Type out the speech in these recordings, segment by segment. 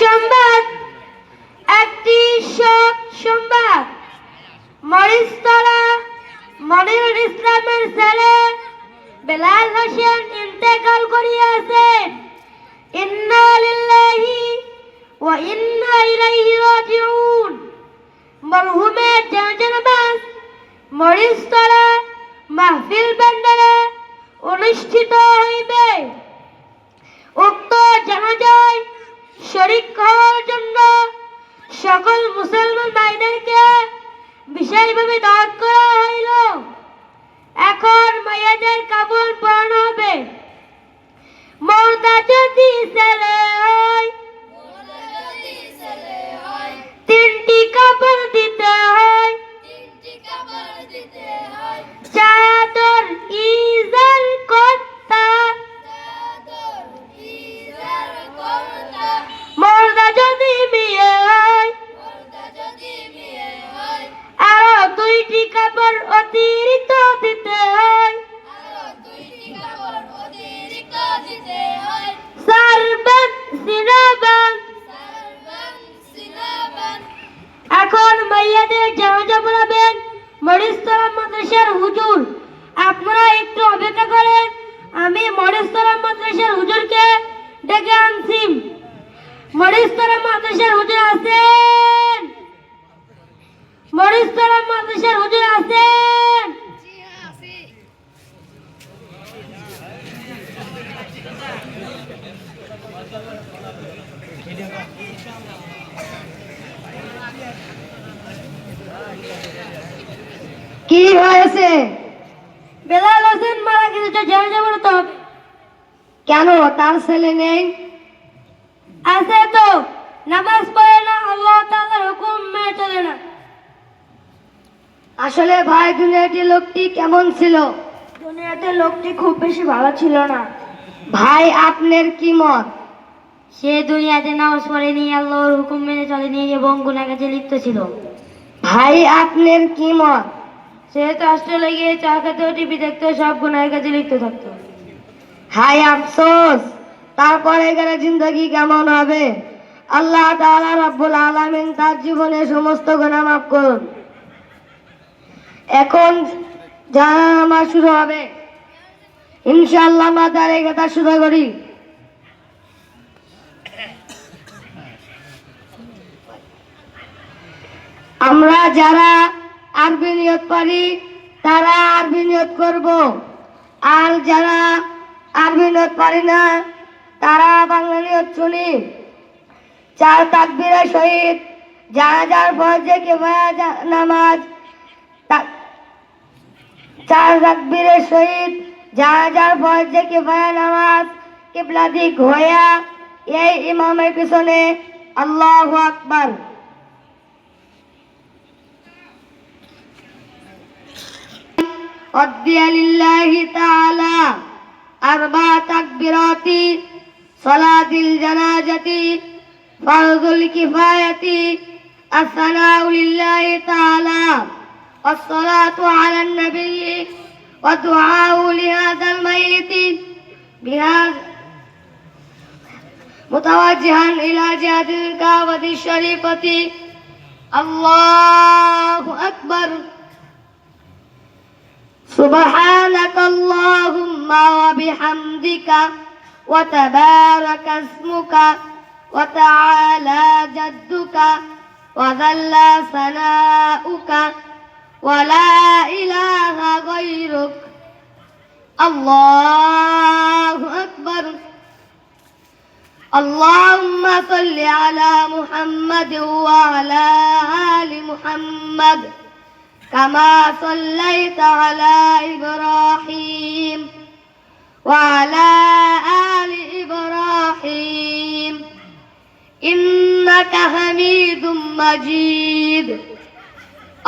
সংবাদ। একটি শোক সংবাদ। মরিস্তলা মনিরুল ইসলামের ছেলে বেলাল হোসেন ইন্তেকাল করিয়াছেন। ইন্না লিল্লাহি ওয়া ইন্না ইলাইহি রাজিউন। মরহুমের জানাজানাবাস মরিস্তলা মাহফিল ব্যান্ডারে অনুষ্ঠিত হইবে। উক্ত জানাজায় শরিক হওয়ার জন্য সকল মুসলমান ভাইদেরকে বিশেষভাবে দাওয়াত করা হইল। এখন মেয়েদের কাপড় পরানো হবে। মর্দা যদি কাপড় অতিরিক্ত দিতে হয়। এখন মাইয়াদের জানাজা পড়াবেন মরিস্তলা মাদ্রাসার হুজুর। আপনারা একটু অপেক্ষা করেন, আমি মরিস্তলা মাদ্রাসার হুজুরকে ডেকে আনছি। মরিস্তলা মাদ্রাসার হুজুর আছেন মরিস্তলা মাদ্রাসার হুজুর কি হয়েছে? বেলাল হোসেন মারা গেছে জানাজা পড়াতে হবে। কেন? তার ছেলে নেই? আছে তো, নামাজ পড়ে না আল্লাহ তাআলার হুকুম মেনে চলে না আসলে ভাই দুনিয়াটি লোকটি কেমন ছিল? দুনিয়াতে লোকটি খুব বেশি ভালো ছিল না। ভাই আপনার কি মত? সে দুনিয়াতে নামাজ পড়েনি আল্লাহর হুকুম মেনে চলেনি এবং গুনাহগারে লিপ্ত ছিল। ভাই আপনার কি মত? সে তো অস্ট্রেলিয়া গিয়ে চা খেতে টিভি দেখতে সব গুনাহের কাছে লিপ্ত থাকতো। হাই আফসোস! তারপরে গেলে জিন্দগি কেমন হবে? আল্লাহ তাআলা রাব্বুল আলামিন তার জীবনে সমস্ত গুনাহ মাফ করুন। এখন জানামা শুরু হবে। ইনশাল্লাহ আমরা তার এই কথা শুরু করি। আমরা যারা আরবি নিয়ত পারি, তারা আরবি নিয়ত করব। আর যারা আরবি নিয়ত পারি না, তারা বাংলা নিয়ত শুনি। চার তাকবীরের সহিত জানাজার পর যে কেবায়া জা- নামাজ চার তাকবীরের সহিত জানাজার পর যে কেবায়া নামাজ কিবলা দিক হইয়া এই ইমামের পিছনে আল্লাহু আকবার أدي لله تعالى أربع تكبيرات صلاة الجنازة فرض الكفاية الثناء لله تعالى والصلاة على النبي والدعاء لهذا الميت بهذا متوجها إلى جهة الكعبة الشريفة. الله أكبر. سبحانك اللهم وبحمدك وتبارك اسمك وتعالى جدك وذل ثناؤك ولا إله غيرك. الله أكبر. اللهم صل على محمد وعلى آل محمد كما صليت على إبراهيم وعلى آل إبراهيم. إنك حميد مجيد.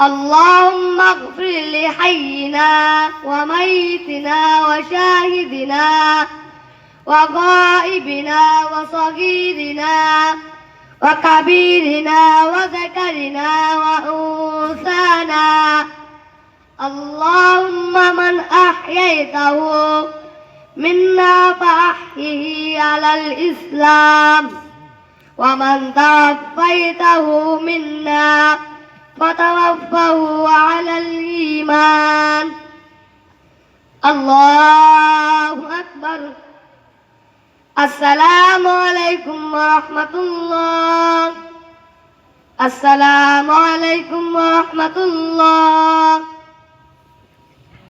اللهم اغفر لحينا وميتنا وشاهدنا وغائبنا وصغيرنا وكبيرنا وذكرنا وأنثانا. اللهم من أحييته منا فأحيه على الإسلام ومن توفيته منا فتوفه على الإيمان. الله أكبر. السلام عليكم ورحمة الله. السلام عليكم ورحمة الله.